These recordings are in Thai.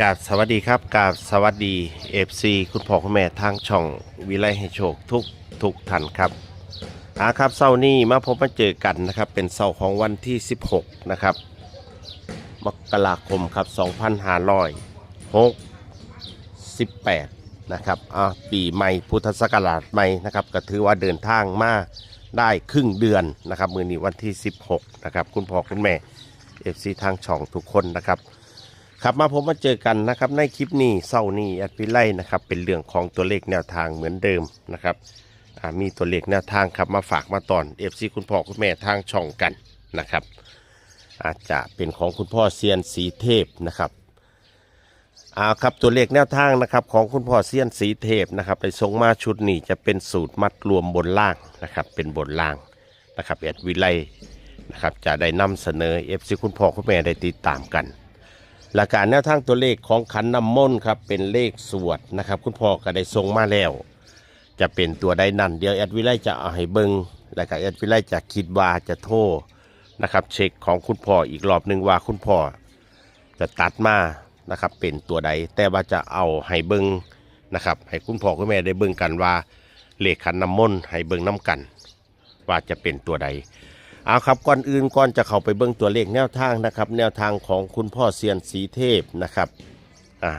กาบสวัสดีครับกาบสวัสดี FC คุณพ่อคุณแม่ทางช่องวิไลให้โชคทุกทุกท่านครับอาครับเสาร์นี้มาพบมาเจอกันนะครับ เป็นเสาร์ของวันที่ 16 นะครับ มกราคมครับ 2568 นะครับอ่าปีใหม่พุทธศักราชใหม่นะครับก็ถือว่าเดินทางมาได้ครึ่งเดือนนะครับ มือนี้วันที่ 16 นะครับ คุณพ่อคุณแม่ FC ทางช่องทุกคนนะครับ ครับมาผมมาเจอกันนะครับในคลิปนี้เศร้านี้แอดวิไลนะครับเป็นเรื่องของตัวเลขแนวทางเหมือนเดิมนะครับมีตัวเลขแนวทางครับมาฝากมาตอนเอฟซีคุณพ่อคุณแม่ทางช่องกันนะครับ อาจจะเป็นของคุณพ่อเซียนสีเทพนะครับเอาครับตัวเลขแนวทางนะครับของคุณพ่อเซียนสีเทพนะครับได้ส่งมาชุดนี้จะเป็นสูตรมัดรวมบนล่างนะครับเป็นบนล่างนะครับแอดวิไลนะครับจะได้นำเสนอเอฟซีคุณพ่อคุณแม่ได้ติดตามกัน หลักการแนวทางตัวเลขของขันน้ำมนต์ครับเป็นเลขสวดนะครับ คุณพ่อก็ได้ทรงมาแล้ว จะเป็นตัวใดนั่นเดี๋ยวแอดวิไลจะเอาให้เบิงแล้วก็แอดวิไลจะคิดว่าจะโทรนะครับเช็คของคุณพ่ออีกรอบหนึ่งว่าคุณพ่อจะตัดมานะครับเป็นตัวใด แต่ว่าจะเอาให้เบิงนะครับให้คุณพ่อคุณแม่ได้เบิงกันว่าเลขขันน้ำมนต์ให้เบิงน้กัน ว่าจะเป็นตัวใด เอาครับก่อนอื่นก่อนจะเข้าไปเบิ่งตัวเลขแนวทางนะครับ แนวทางของคุณพ่อเซียนสีเทพนะครับอ่า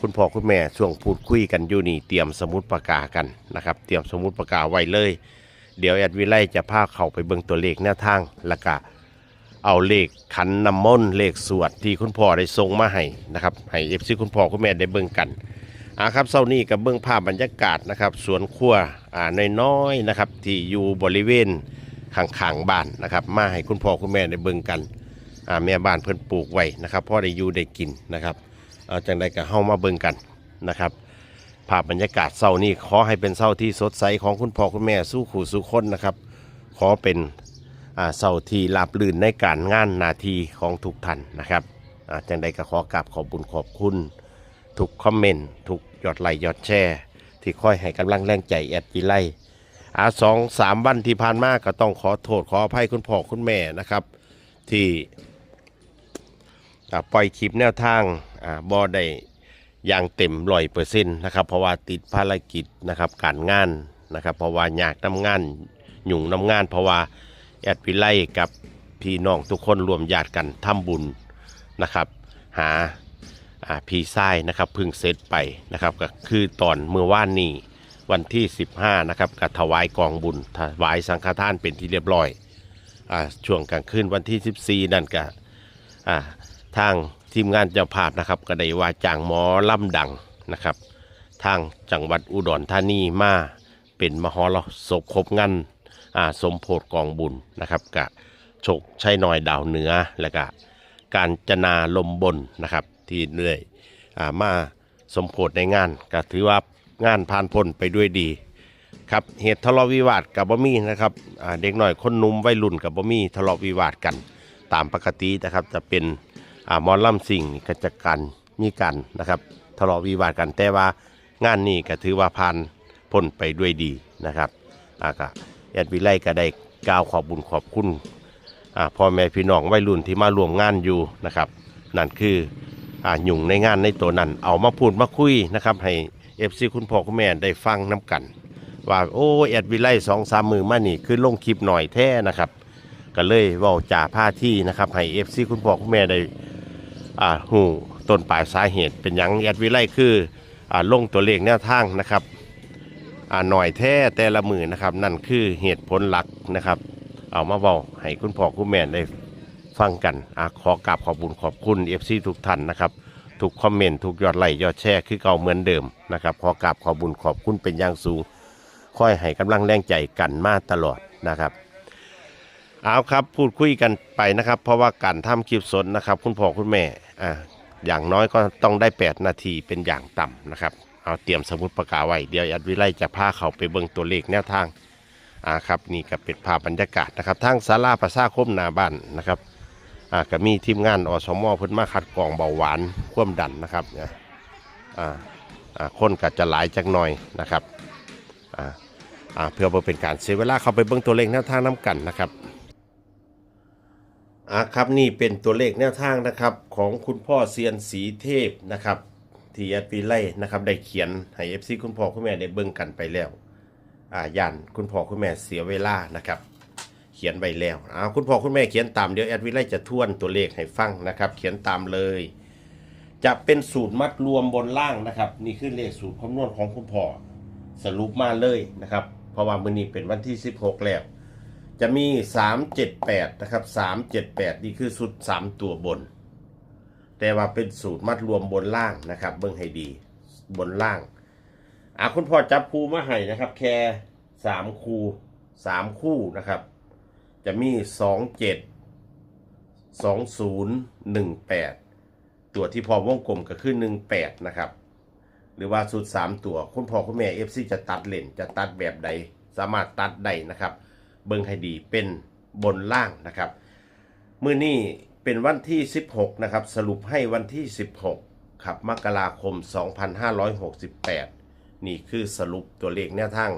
คุณพ่อคุณแม่ช่วงพูดคุยกันอยู่นี่เตรียมสมุดปากกากันนะครับ เตรียมสมุดปากกาไว้เลย เดี๋ยวแอดวิไลจะพาเข้าไปเบิ่งตัวเลขแนวทางแล้วก็เอาเลขขันน้ำมนต์เลขสวดที่คุณพ่อได้ส่งมาให้นะครับให้เอฟซีคุณพ่อคุณแม่ได้เบิ่งกันอ่าครับเช้านี้กับเบื้องภาพบรรยากาศนะครับ สวนครัวอ่าน้อยๆนะครับที่อยู่บริเวณ ข้างๆบ้านนะครับมาให้คุณพ่อคุณแม่ได้เบิ่งกันแม่บ้านเพิ่นปลูกไว้นะครับพ่อได้อยู่ได้กินนะครับจังใดก็เฮามาเบิ่งกันนะครับภาพบรรยากาศเช้านี้ขอให้เป็นเช้าที่สดใสของคุณพ่อคุณแม่สู้ขู่สู้คนนะครับ ขอเป็นอ่าเช้าที่ราบรื่นในการงานนาทีของทุกท่านนะครับจังใดก็ขอกราบขอบบุญขอบคุณ ทุกคอมเมนต์ทุกยอดไลค์ยอดแชร์ ที่คอยให้กำลังแรงใจแอดวิไล อาสองสามวันที่ผ่านมาก็ต้องขอโทษขออภัยคุณพ่อคุณแม่นะครับ ที่ปล่อยคลิปแนวทางอ่าบอได้อย่างเต็มร้อยเปอร์เซ็นต์นะครับ เพราะว่าติดภารกิจนะครับการงานนะครับ เพราะว่าอยากทำงานหยุ่งน้ำงาน เพราะว่าแอดวิไลกับพี่น้องทุกคนรวมญาติกันทำบุญนะครับ หาอ่าพี่ชายนะครับพึ่งเสร็จไปนะครับก็คือตอนเมื่อวานนี้ วันที่ 15 นะครับก็ถวายกองบุญถวายสังฆทานเป็นที่เรียบร้อยอช่วงกลางคืนวันที่ 14 นั่นก็ทางทีมงานเจ้าภาพนะครับ ก็ได้ว่าจ้างหมอล่ำดังนะครับ ทางจังหวัดอุดรธานีมาเป็นมหรสพครบงานสมโพธกองบุญนะครับกะโชคชัยน้อยดาวเหนือแล้วก็การจนาลมบนนะครับที่เนื่อยอมาสมโพธในงานก็ถือว่า งานผ่านพ้นไปด้วยดีครับเหตุทะเลาะวิวาทกับบ่มีนะครับเด็กหน่อยคนนุ่มวัยรุ่นกับบ่มีทะเลาะวิวาทกันตามปกตินะครับจะเป็นอมอลล่ำสิ่งก็จกันมีกันนะครับทะเลาะวิวาทกันแต่ว่างานนี้ก็ถือว่าผ่านพ้นไปด้วยดีนะครับอาก็แอดวิไลก็ได้กล่าวขอบบุญขอบคุณพ่อแม่พี่น้องวัยรุ่นที่มาร่วมงานอยู่นะครับ นั่นคืออหยุ่งในงานในตัวนั้น เอามาพูดมาคุยนะครับให้ ฟซีคุณพ่อคุณแม่ได้ฟังน้กัน ว่าโอ้แอดวิไลสองสามมือมานี่คือลงคลิปหน่อยแท้นะครับ ก็เลยว่าจ่าผ้าที่นะครับให้เอฟซีคุณพ่อคุณแม่ได้อ่าหูต้นปลายสาเหตุ เป็นหยังแอดวิไลคืออ่าลงตัวเลขแนวทางนะครับอ่าหน่อยแท้แต่ละมือนะครับ นั่นคือเหตุผลหลักนะครับ เอามาบอกให้คุณพ่อคุณแม่ได้ฟังกันอขอกราบขอบคุญขอบคุณ FC ทุกท่านนะครับ ทุกคอมเมนต์ทุกยอดไลค์ยอดแชร์คือเก่าเหมือนเดิมนะครับขอกราบขอบุญขอบคุณเป็นอย่างสูงค่อยให้กำลังแรงใจกันมาตลอดนะครับเอาครับพูดคุยกันไปนะครับ เพราะว่าการทำคลิปสดนะครับ คุณพ่อคุณแม่อ่าอย่างน้อยก็ต้องได้ 8 นาทีเป็นอย่างต่ำนะครับเอาเตรียมสมุดประกาไว้เดี๋ยวอัดวิไลจะพาเขาไปเบิ่งตัวเลขแนวทางอ่าครับนี่ก็เป็นภาพบรรยากาศนะครับทางศาลาประชาคมนาบ้านนะครับ อ่าก็มีทีมงานอสมเพิ่นมาคัดกรองเบาหวานความดันนะครับเนี่ยอ่าอ่าคนก็จะหลายจักหน่อยนะครับอ่าอ่าเพื่อบ่เป็นการเสียเวลาเข้าไปเบิ่งตัวเลขแนวทางน้ำกันนะครับอะครับนี่เป็นตัวเลขแนวทางนะครับของคุณพ่อเซียนสีเทพนะครับที่แอดวีไล่นะครับได้เขียนให้เอฟซีคุณพ่อคุณแม่ได้เบิ่งกันไปแล้วอ่ายันคุณพ่อคุณแม่เสียเวลานะครับ ขียนไว้แล้วอ่าคุณพ่อคุณแม่เขียนตามเดี๋ยวแอดวีไลจะทวนตัวเลขให้ฟังนะครับ เขียนตามเลย จะเป็นสูตรมัดรวมบนล่างนะครับ นี่คือเลขสูตรคำนวณของคุณพ่อสรุปมาเลยนะครับ เพราะว่ามื้อนี้เป็นวันที่ 16 แล้ว จะมี 378 นะครับ 378 นี่คือสูตร3ตัวบน แต่ว่าเป็นสูตรมัดรวมบนล่างนะครับ เบิ่งให้ดีบนล่างอะคุณพ่อจับคูมาให้นะครับ แค่3คู่3คู่นะครับ จะมี 27 20 18 ตัวที่พอวงกลมก็คือ 18 นะครับ หรือว่าสูตร3ตัว คุณพ่อคุณแม่ FC จะตัดเลนจะตัดแบบใด สามารถตัดได้นะครับ เบิ่งให้ดีเป็นบนล่างนะครับ มื้อนี้เป็นวันที่ 16 นะครับ สรุปให้วันที่ 16 ครับ มกราคม 2568 นี่คือสรุปตัวเลขแนวทาง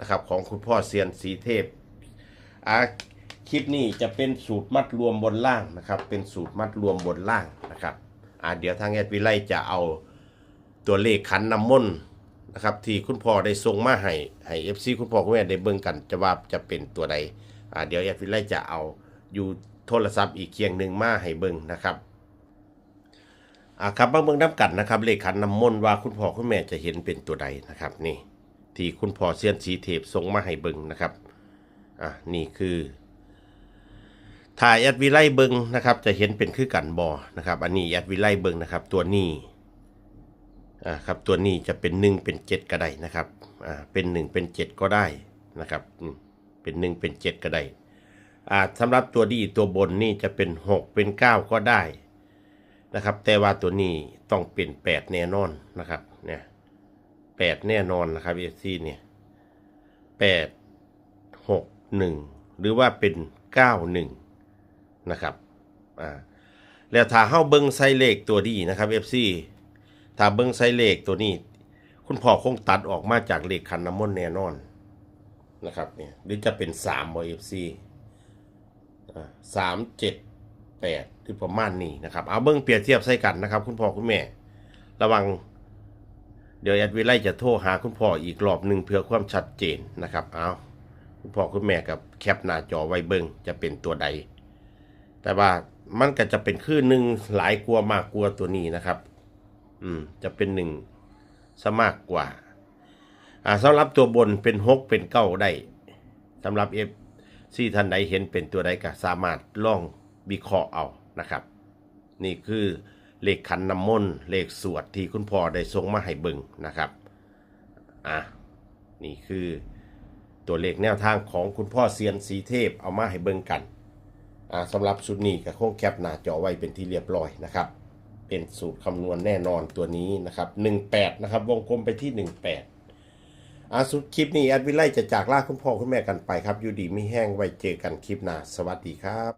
นะครับของคุณพ่อเซียนสีเทพ อ่าคลิปนี้จะเป็นสูตรมัดรวมบนล่างนะครับ เป็นสูตรมัดรวมบนล่างนะครับอ่าเดี๋ยวทางแอดวิไลจะเอาตัวเลขขันน้ำมนต์นะครับที่คุณพ่อได้ส่งมาให้ให้เอฟซีคุณพ่อคุณแม่ได้เบิ่งกันจะว่าจะเป็นตัวใดอ่าเดี๋ยวแอดวิไลจะเอาอยู่โทรศัพท์อีกเคียงหนึ่งมาให้เบิ่งนะครับอ่าครับมาเบิ่งน้ำกันนะครับเลขขันน้ำมนต์ว่าคุณพ่อคุณแม่จะเห็นเป็นตัวใดนะครับนี่ที่คุณพ่อเซียนสีเทพส่งมาให้เบิ่งนะครับ อ่านี่คือถ่ายแอดวิไลเบิงนะครับ จะเห็นเป็นคือกันบอนะครับ อันนี้แอดวิไลเบิงนะครับ ตัวนี้อ่าครับตัวนี้จะเป็น1เป็น7ก็ได้นะครับอ่าเป็น1เป็น7ก็ได้นะครับเป็น1เป็น7ก็ได้อ่าสำหรับตัวดีตัวบนนี่จะเป็น6เป็น9ก็ได้นะครับ แต่ว่าตัวนี้ต้องเป็น8แน่นอนนะครับเนี่ย8แน่นอนนะครับเอซีเนี่ย8 6 1 หรือว่าเป็น 9 1 นะครับอ่าแล้วถ้าเฮาเบิ่งไซเลขตัวดีนะครับ FC ถ้าเบิ้งไซเลขตัวนี้ คุณพ่อคงตัดออกมาจากเลขคันน้ำมนต์แน่นอนนะครับเนี่ยหรือจะเป็นสามบอเอฟซีสามเจ็ดแปดที่ประมาณนี้นะครับ เอาเบิ้งเปรียบเทียบใส่กันนะครับ คุณพ่อคุณแม่ ระวัง เดี๋ยวแอดวิไลจะโทรหาคุณพ่ออีกรอบหนึ่งเพื่อความชัดเจนนะครับ เอา พ่อคุณแม่กับแคปหน้าจอไว้เบิ้งจะเป็นตัวใด แต่ว่ามันก็จะเป็นคลื่นหนึ่งหลายกลัวมากกลัวตัวนี้นะครับ อืม จะเป็นหนึ่งซะมากกว่า อ่าสำหรับตัวบนเป็นหกเป็นเก้าได้สำหรับเอฟซีท่านใดเห็นเป็นตัวใดก็สามารถลองวิเคราะห์เอานะครับ นี่คือเลขขันน้ำมนต์เลขสวดที่คุณพ่อได้ส่งมาให้เบิงนะครับ อะ นี่คือ ตัวเลขแนวทางของคุณพ่อเซียนสีเทพเอามาให้เบิ่งกันสำหรับสูตรนี้ก็คงแคปหน้าจอไว้เป็นที่เรียบร้อยนะครับ เป็นสูตรคำนวณแน่นอนตัวนี้นะครับ 18 นะครับ วงกลมไปที่ 18 อาสุดคลิปนี้แอดวิไลจะจากลาคุณพ่อคุณแม่กันไปครับ อยู่ดีไม่แห้งไว้เจอกันคลิปหน้า สวัสดีครับ